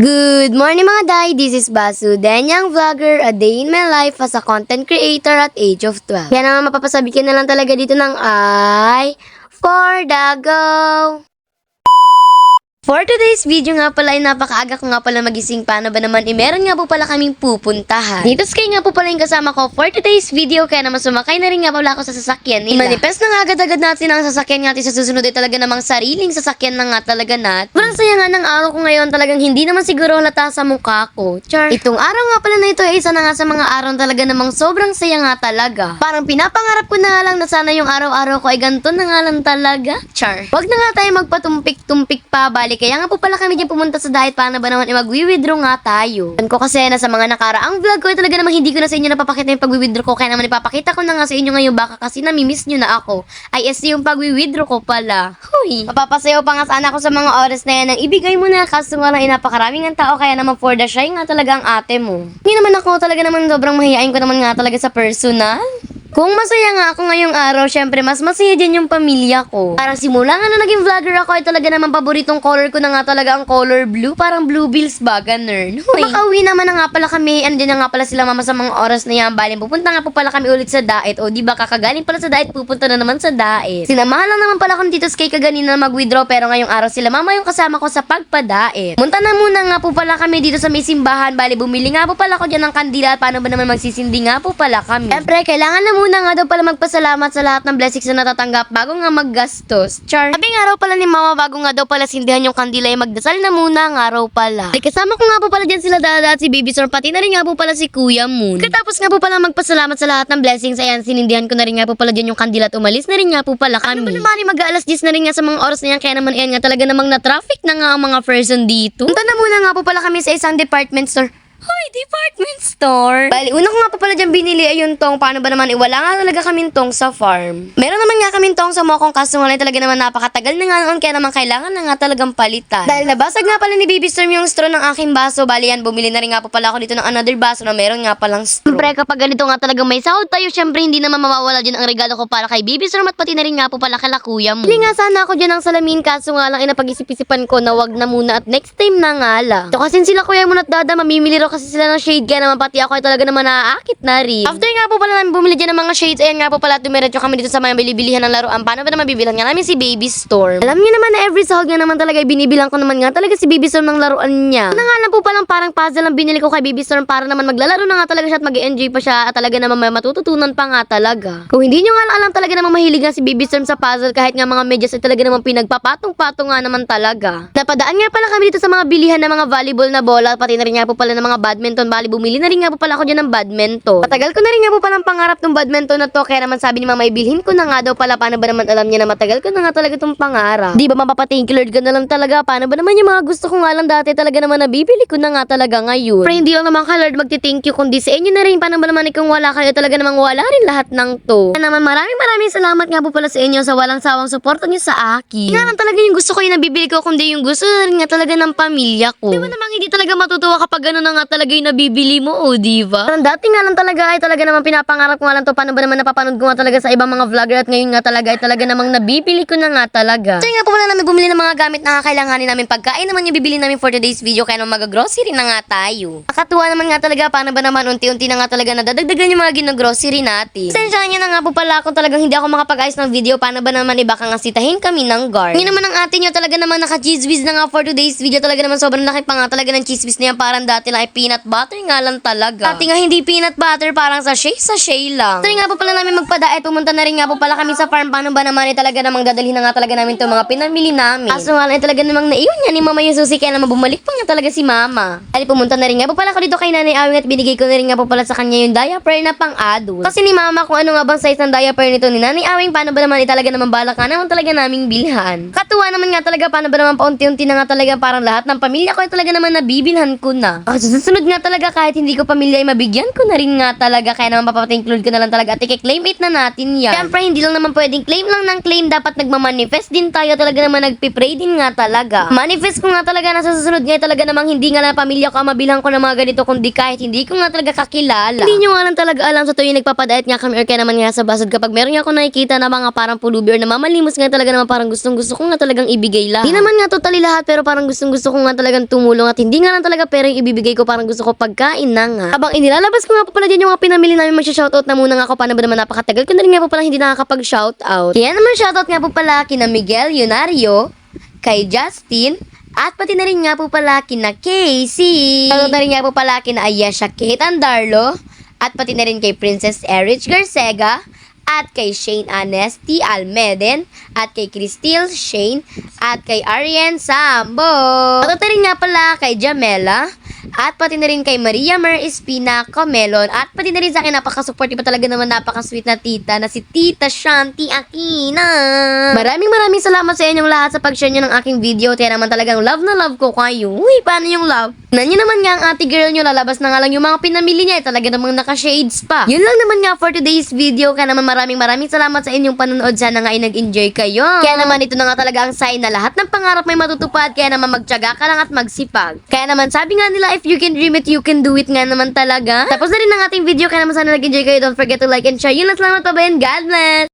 Good morning mga day, this is Basu, Danyang Vlogger, a day in my life as a content creator at age of 12. Kaya naman mapapasabi ko na lang talaga dito ng ay, for the go! For today's video nga pala ay napakaaga ko nga pala magising paano ba naman eh meron nga po pala kaming pupuntahan. Dito kay nga po pala yung kasama ko for today's video kaya naman sumakay na rin nga pala ako sa sasakyan nila. Manifest na nga agad-agad natin ang sasakyan natin sa susunod ay talaga namang sariling sasakyan na nga talaga nat. Sobrang saya nga ng araw ko ngayon talagang hindi naman siguro halata sa mukha ko. Char. Itong araw nga pala na ito ay isa na nga sa mga araw talaga namang sobrang saya nga talaga. Parang pinapangarap ko na lang na sana yung araw-araw ko ay ganito na nga lang talaga. Char. Wag na nga tayo magpatumpik-tumpik pa bali. Kaya nga po pala kami dyan pumunta sa diet paano ba naman eh, mag-withdraw nga tayo. Yan ko kasi na sa mga nakaraang vlog ko ay talaga namang hindi ko na sa inyo napapakita yung pag-withdraw ko. Kaya naman ipapakita ko na nga sa inyo ngayon baka kasi namimiss nyo na ako. Ay yes yung pag-withdraw ko pala. Huy. Mapapasayaw pa nga sana ako sa mga oras na yan ang ibigay mo na kaso nga lang eh, napakaraming ang tao kaya naman for the shy nga talaga ang ate mo. Hindi naman ako talaga naman sobrang mahihain ko naman nga talaga sa personal. Kung masaya nga ako ngayong araw, syempre mas masaya din yung pamilya ko. Parang simula nga na naging vlogger ako ay talaga naman paboritong color ko na nga talaga ang color blue. Parang blue bills ba, ganun. Huy. Makauwi naman na nga pala kami. Andyan na nga pala sila mama sa mga oras na yan. Bali, pupunta nga po pala kami ulit sa diet. O di ba kakagaling pala sa diet, pupunta na naman sa diet. Sinamahan lang naman pala kung dito kay kaganina na mag-withdraw pero ngayong araw sila mama yung kasama ko sa pagpa-diet. Munta na muna nga po pala kami dito sa may simbahan. Bali, bumili nga po pala ako dyan ng kandila paano ba naman magsisindi nga po pala kami. Siyempre, kailangan na muna nga daw pala magpasalamat sa lahat ng blessings na natatanggap bago nga maggastos. Char. Sabi nga raw pala ni mama bago nga daw pala sindihan yung kandila ay magdasal na muna nga raw pala. Ay, kasama ko nga po pala dyan sila dada at si Baby Storm pati na rin nga po pala si Kuya Moon. Katapos nga po pala magpasalamat sa lahat ng blessings ayan sinindihan ko na rin nga po pala dyan yung kandila at umalis na rin nga po pala kami. Ano ba naman eh, mag-aalas 10 na rin nga sa mga oras na yan kaya naman ayan nga talaga namang na-traffic na nga ang mga person dito. Punta na muna nga po pala kami sa isang department store. Department store. Bali, una ko nga pa pala dyan binili ay yung tong. Paano ba naman, eh, wala nga talaga kaming tong sa farm. Meron naman nga kaming tong sa mokong kaso nga lang talaga naman napakatagal na nga noon kaya naman kailangan na nga talagang palitan. Dahil nabasag nga pala ni Baby Storm yung straw ng aking baso, bali yan, bumili na rin nga po pala ako dito ng another baso na meron nga palang straw. Siyempre, kapag ganito nga talagang may sahod tayo, syempre hindi naman mawawala dyan ang regalo ko para kay Baby Storm at pati na rin nga po pala kala kuya mo. Hindi nga sana ako dyan ng salamin kaso nga lang inapag-isip-isipan ko na wag na muna at next time na nga lang. So kasi sila kuya mo at dada, mamimili raw kasi sila ng shade kaya naman pati ako ay talaga naman naaakit na rin. After nga po pala namin bumili dyan ng mga shades, ayan nga po pala dumiretso kami dito sa mga bilibilihan ng laruan. Paano ba naman bibilan nga namin si Baby Storm? Alam niyo naman na every sahod nga naman talaga ay binibilang ko naman nga talaga si Baby Storm ng laruan niya. Na nga lang po palang parang puzzle ang binili ko kay Baby Storm para naman maglalaro na nga talaga siya at mag-enjoy pa siya at talaga naman may matututunan pa nga talaga. Kung hindi nyo nga lang alam talaga naman mahilig nga si Baby Storm sa puzzle kahit nga mga medyas ay talaga naman pinagpapatong-patong nga naman talaga. Napadaan nga pala kami dito sa mga bilihan ng mga volleyball na bola pati na rin nga po pala ng mga badminton. Bali, bumili na rin nga po pala ako dyan ng badminton. Matagal ko na rin nga po palang pangarap ng badminton na to kaya naman sabi ni mama ibilhin ko na nga daw pala paano ba naman alam niya na matagal ko na nga talaga itong pangarap. Di ba mapapathank you Lord ka na lang talaga paano ba naman yung mga gusto ko nga lang dati talaga naman nabibili ko na nga talaga ngayon. Pero hindi lang naman ka Lord magti-thank you kundi sa inyo na rin paano ba naman kung wala kayo talaga namang wala rin lahat ng to. Kaya naman maraming maraming salamat nga po pala sa inyo sa walang sawang suporta niyo sa akin. Nga lang talaga yung gusto ko yung nabibili ko kundi yung gusto na rin nga talaga ng pamilya ko. Di ba namang hindi talaga matutuwa kapag gano'n na nga talaga yung nabibili mo o di ba? Parang dati nga lang talaga ay talaga namang pinapangarap ko nga lang to paano ba naman napapanood ko nga talaga sa ibang mga vlogger at ngayon nga talaga ay talaga namang nabibili ko na nga talaga. Yun nga po wala namin bumili ng mga gamit na kakailanganin namin pagkain naman yung bibili namin for today's video kaya naman mag-grocery na nga tayo. Nakatuwa naman nga talaga paano ba naman unti-unti na nga talaga nadadagdagan yung mga ginagrocery natin. Sensya niya na nga po pala kung talagang hindi ako makapag-ayos ng video paano ba naman iba kang asitahin kami ng guard. Ngayon naman ang atin nyo talaga naman naka-cheese whiz na nga for today's video talaga naman sobrang laki pa nga talaga ng cheese whiz na yan parang dati lang ay peanut butter nga lang talaga. Dati nga hindi peanut butter parang sachet sachet lang. Sorry nga po pala namin magpa-diet pumunta na rin nga po pala kami sa farm paano ba naman eh, talaga namang dadalhin na nga talaga namin itong mga pinamili namin. Kaso nga lang eh, talaga namang naiwan niya ni mama yung susi kaya naman bumalik pa nga talaga si mama. Ali pumunta na rin nga po pala ako dito kay nanay Awing at binigay ko na rin nga po pala sa kanya yung diaper na pang adult. Kasi ni mama kung ano nga bang size ng diaper nito ni nanay Awing paano ba naman eh, talaga naman balak nga naman talaga naming bilhan. Katuwa naman nga talaga paano ba naman paunti-unti na nga talaga parang lahat ng pamilya ko ay talaga naman nabibilhan ko na. Kasi susunod nga talaga kahit hindi ko pamilya ay mabigyan ko na rin nga talaga kaya naman papapa-include ko na lang talaga at i-claim it na natin yan. Siyempre hindi lang naman pwedeng claim lang ng claim dapat nagmamanifest din tayo talaga naman nagpipray din nga talaga. Manifest ko nga talaga na sa susunod nga talaga namang hindi nga lang pamilya ko ang mabilang ko ng mga ganito kundi kahit hindi ko nga talaga kakilala. Hindi nyo nga lang talaga alam sa tuwing nagpapadayat nga kami or kaya naman nga sa basad kapag meron nga ako nakikita na mga parang pulubi or na mamalimos nga talaga naman parang gustong gusto ko nga talagang ibigay lahat. Di naman nga totally lahat pero parang gustong gusto ko nga talagang tumulong at hindi hindi nga lang talaga pera yung ibibigay ko, parang gusto ko pagkain na nga. Habang inilalabas ko nga po pala dyan yung mga pinamili namin, magsha-shoutout na muna nga ako, paano ba naman napakatagal ko na nga po pala hindi nakakapag-shoutout. Kaya naman shoutout nga po pala kina Miguel Yonario, kay Justin, at pati na rin nga po pala kina Casey. Shoutout na rin nga po pala kina Ayesha Kate Andarlo, at pati na rin kay Princess Erich Garcega, at kay Shane Anesti Almeden, at kay Cristile Shane, at kay Ariane Sambo. At rin nga pala kay Jamela, at pati na rin kay Maria Mer Espina Camelon, at pati na rin sa akin napaka-supportive pa talaga naman napaka-sweet na tita na si Tita Shanti Aquina. Maraming maraming salamat sa inyong lahat sa pag-share nyo ng aking video. Kaya naman talagang love na love ko kayo. Uy, paano yung love? Nanyo naman nga ang ate girl nyo, lalabas na nga lang yung mga pinamili niya. Eh, talaga namang naka-shades pa. Yun lang naman nga for today's video. Kaya naman maraming maraming salamat sa inyong panonood. Sana nga ay nag-enjoy kayo. Kaya naman ito na nga talaga ang sign na lahat ng pangarap may matutupad. Kaya naman magtyaga ka lang at magsipag. Kaya naman sabi nga nila, if you can dream it, you can do it nga naman talaga. Tapos na rin ang ating video. Kaya naman sana nag-enjoy kayo. Don't forget to like and share. Yun lang salamat pa ba yan? God bless!